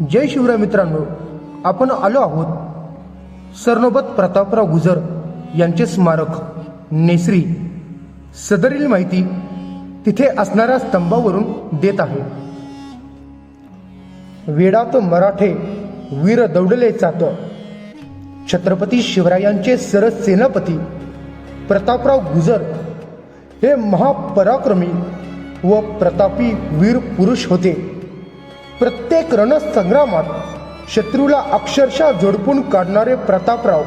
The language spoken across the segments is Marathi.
जय शिवराय मित्रांनो आपण आलो आहोत सरनोबत प्रतापराव गुजर यांचे स्मारक नेसरी. सदरील माहिती तिथे असणाऱ्या स्तंभावरून देत आहे. वेडात मराठे वीर दौडले जात. छत्रपती शिवरायांचे सरसेनापती प्रतापराव गुजर हे महापराक्रमी व प्रतापी वीर पुरुष होते. प्रत्येक रणसंग्रामात शत्रूला अक्षरशः जोडपून काढणारे प्रतापराव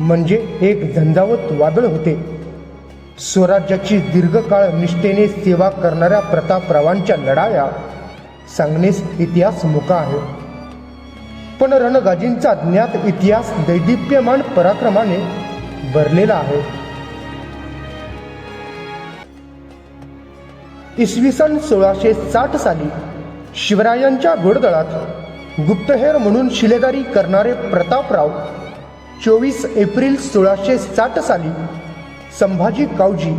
म्हणजे एक झंझावत वादळ होते. स्वराज्याची दीर्घकाळ निष्ठेने सेवा करणाऱ्या प्रतापरावांच्या लढाया सांगणेस इतिहास मुका आहे. पण रणगाजींचा ज्ञात इतिहास दैदिप्यमान पराक्रमाने भरलेला आहे. इसवी सन सोळाशे साठ साली शिवरायांच्या घोडदळात गुप्तहेर म्हणून शिलेदारी करणारे प्रतापराव चोवीस एप्रिल सोळाशे साठ साली संभाजी कावजी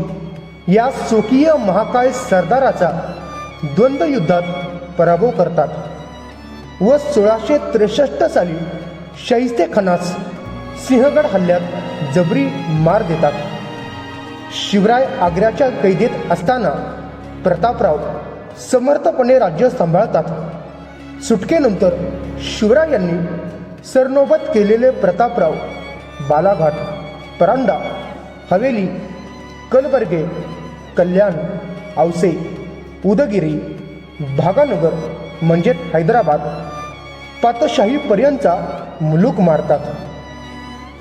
या स्वकीय महाकाय सरदाराचा द्वंद्वयुद्धात पराभव करतात व सोळाशे त्रेसष्ट साली शैस्ते खानास सिंहगड हल्ल्यात जबरी मार देतात. शिवराय आग्र्याच्या कैदेत असताना प्रतापराव समर्थपणे राज्य सांभाळतात. सुटकेनंतर शिवरायांनी सरनोबत केलेले प्रतापराव बालाघाट परांडा हवेली कलबर्गे कल्याण औसे उदगिरी भागानगर म्हणजे हैदराबाद पातशाहीपर्यंतचा मुलूक मारतात.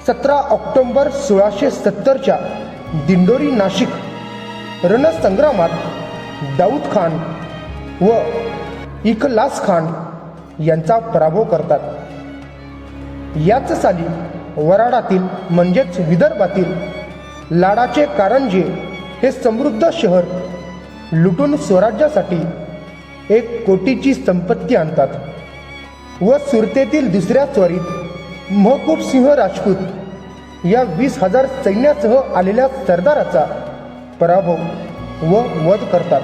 सतरा ऑक्टोंबर सोळाशे सत्तरच्या दिंडोरी नाशिक रणसंग्रामात दाऊद खान व इखलास खान यांचा पराभव करतात. याच साली वराडातील म्हणजेच विदर्भातील लाडाचे कारंजे हे समृद्ध शहर लुटून स्वराज्यासाठी एक कोटीची संपत्ती आणतात व सुरतेतील दुसऱ्या स्वरीत महकूब सिंह राजपूत या वीस हजार सैन्यासह आलेल्या सरदाराचा पराभव व वध करतात.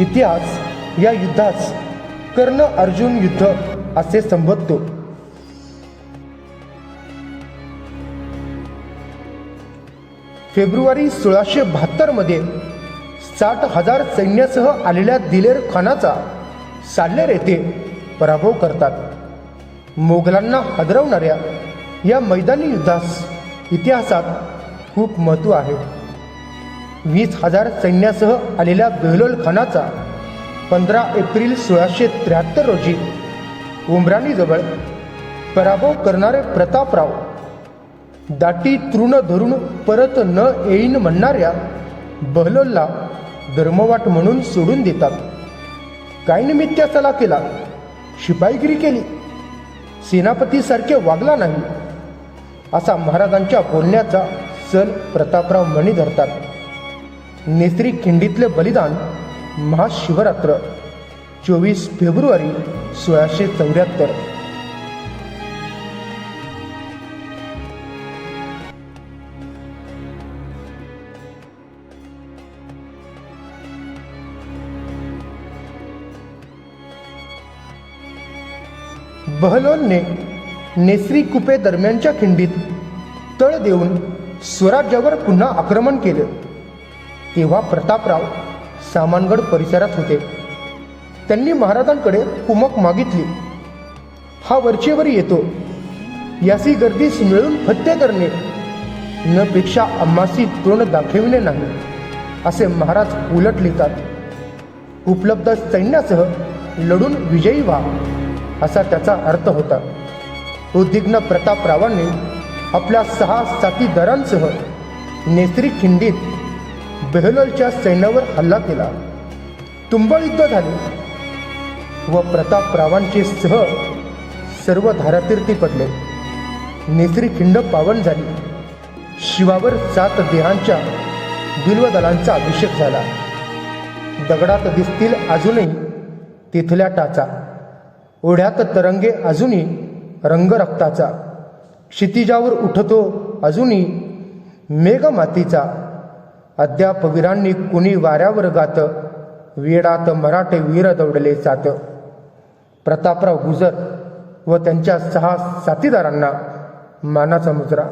इतिहास या युद्धास कर्ण अर्जुन युद्ध असे संबोधतो. फेब्रुवारी सोळाशे बहात्तरमध्ये साठ हजार सैन्यासह आलेल्या दिलेर खानाचा साल्लेर येथे पराभव करतात. मोगलांना हदरवणाऱ्या या मैदानी युद्धास इतिहासात खूप महत्त्व आहे. वीस हजार सैन्यासह आलेल्या बेहलोल खानाचा पंधरा एप्रिल सोळाशे त्र्याहत्तर रोजी उमराणीजवळ पराभव करणारे प्रतापराव दाटी तृण धरून परत न येईन म्हणणाऱ्या बहलोलला धर्मवाट म्हणून सोडून देतात. काय निमित्त चला केला? शिपाईगिरी केली. सेनापतीसारखे वागला नाही. असा महाराजांच्या बोलण्याचा सल प्रतापराव मणी धरतात. नेसरी खिंडीतले बलिदान महाशिवरात्र चोवीस फेब्रुवारी सोळाशे चौऱ्याहत्तर. बहलोलने नेसरी कुपे दरम्यानच्या खिंडीत तळ देऊन स्वराज्यावर पुन्हा आक्रमण केलं. तेव्हा प्रतापराव सामानगड परिसरात होते. त्यांनी महाराजांकडे कुमक मागितली. हा वरचेवर येतो. यासी गर्दीस मिळून हत्या करणे. न पेक्षा आम्हासी तोंड दाखविणे नाही असे महाराज उलट लिहितात. उपलब्ध सैन्यासह लढून विजयी व्हा असा त्याचा अर्थ होता. उद्विग्न प्रतापरावांनी आपल्या सहा साथीदारांसह नेसरी खिंडीत बेहलोलच्या सैन्यावर हल्ला केला. तुंबळ युद्ध झाले व प्रतापरावांचे सह सर्व धारातीर्थी पडले. नेसरी खिंड पावन झाली. शिवावर सात देहांच्या बिल्वदलांचा अभिषेक झाला. दगडात दिसतील अजूनही तिथल्या टाचा. ओढ्यात तरंगे अजूनही रंगरक्ताचा. क्षितिजावर उठतो अजूनही मेघमातीचा. अद्याप वीरांनी कुणी वाऱ्यावर गात वेडात मराठे वीर दौडले जात. प्रतापराव गुजर व त्यांच्या सहा साथीदारांना मानाचा मुजरा.